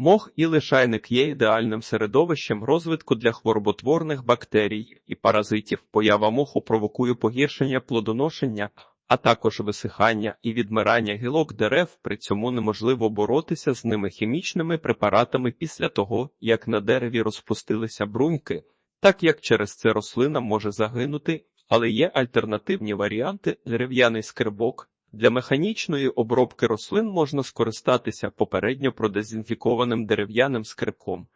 Мох і лишайник є ідеальним середовищем розвитку для хвороботворних бактерій і паразитів. Поява моху провокує погіршення плодоношення, а також висихання і відмирання гілок дерев. При цьому неможливо боротися з ними хімічними препаратами після того, як на дереві розпустилися бруньки, так як через це рослина може загинути, але є альтернативні варіанти дерев'яний скрибок. Для механічної обробки рослин можна скористатися попередньо продезінфікованим дерев'яним скрипком.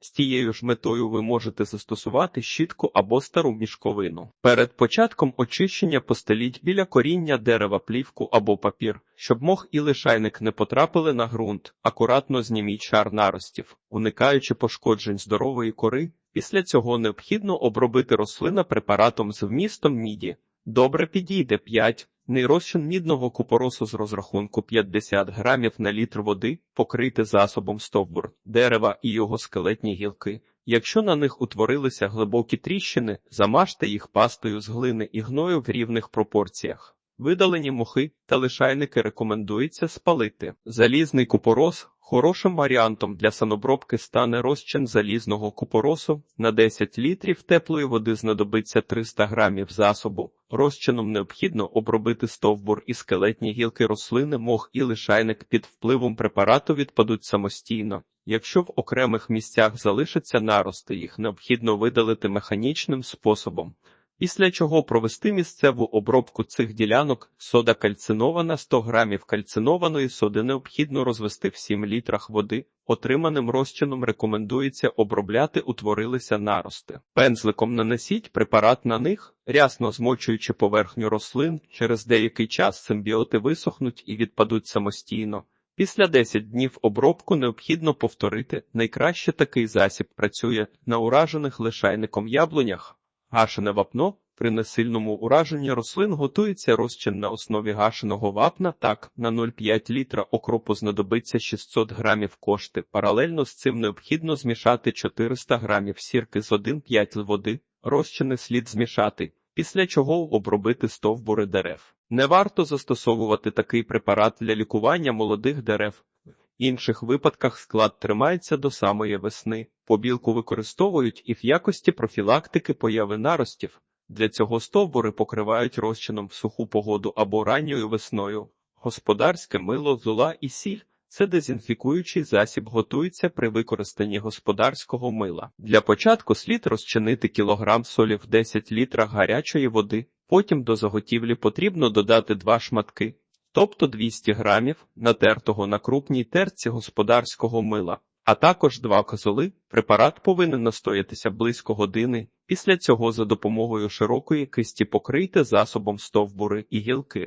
З тією ж метою ви можете застосувати щітку або стару мішковину. Перед початком очищення постеліть біля коріння дерева плівку або папір, щоб мох і лишайник не потрапили на ґрунт. Акуратно зніміть шар наростів, уникаючи пошкоджень здорової кори. Після цього необхідно обробити рослина препаратом з вмістом міді. Добре підійде 5. Нейрозчин мідного купоросу з розрахунку 50 грамів на літр води покрити засобом стовбур, дерева і його скелетні гілки. Якщо на них утворилися глибокі тріщини, замажте їх пастою з глини і гною в рівних пропорціях. Видалені мухи та лишайники рекомендується спалити. Залізний купорос хорошим варіантом для санобробки стане розчин залізного купоросу. На 10 літрів теплої води знадобиться 300 грамів засобу. Розчином необхідно обробити стовбур і скелетні гілки рослини, мох і лишайник під впливом препарату відпадуть самостійно. Якщо в окремих місцях залишаться нарости, їх необхідно видалити механічним способом. Після чого провести місцеву обробку цих ділянок, сода кальцинована 100 грамів кальцинованої соди необхідно розвести в 7 літрах води. Отриманим розчином рекомендується обробляти утворилися нарости. Пензликом нанесіть препарат на них, рясно змочуючи поверхню рослин, через деякий час симбіоти висохнуть і відпадуть самостійно. Після 10 днів обробку необхідно повторити. Найкраще такий засіб працює на уражених лишайником яблунях. Гашене вапно при несильному ураженні рослин готується розчин на основі гашеного вапна. Так, на 0,5 літра окропу знадобиться 600 грамів кошти. Паралельно з цим необхідно змішати 400 грамів сірки з 1,5 води. Розчини слід змішати, після чого обробити стовбури дерев. Не варто застосовувати такий препарат для лікування молодих дерев. Інших випадках склад тримається до самої весни. Побілку використовують і в якості профілактики появи наростів. Для цього стовбури покривають розчином в суху погоду або ранньою весною. Господарське мило, зола і сіль це дезінфікуючий засіб готується при використанні господарського мила. Для початку слід розчинити кілограм солі в 10 літрах гарячої води, потім до заготівлі потрібно додати два шматки, тобто 200 грамів натертого на крупній терці господарського мила, а також два козоли. Препарат повинен настоятися близько години. Після цього за допомогою широкої кисті покрийте засобом стовбури і гілки.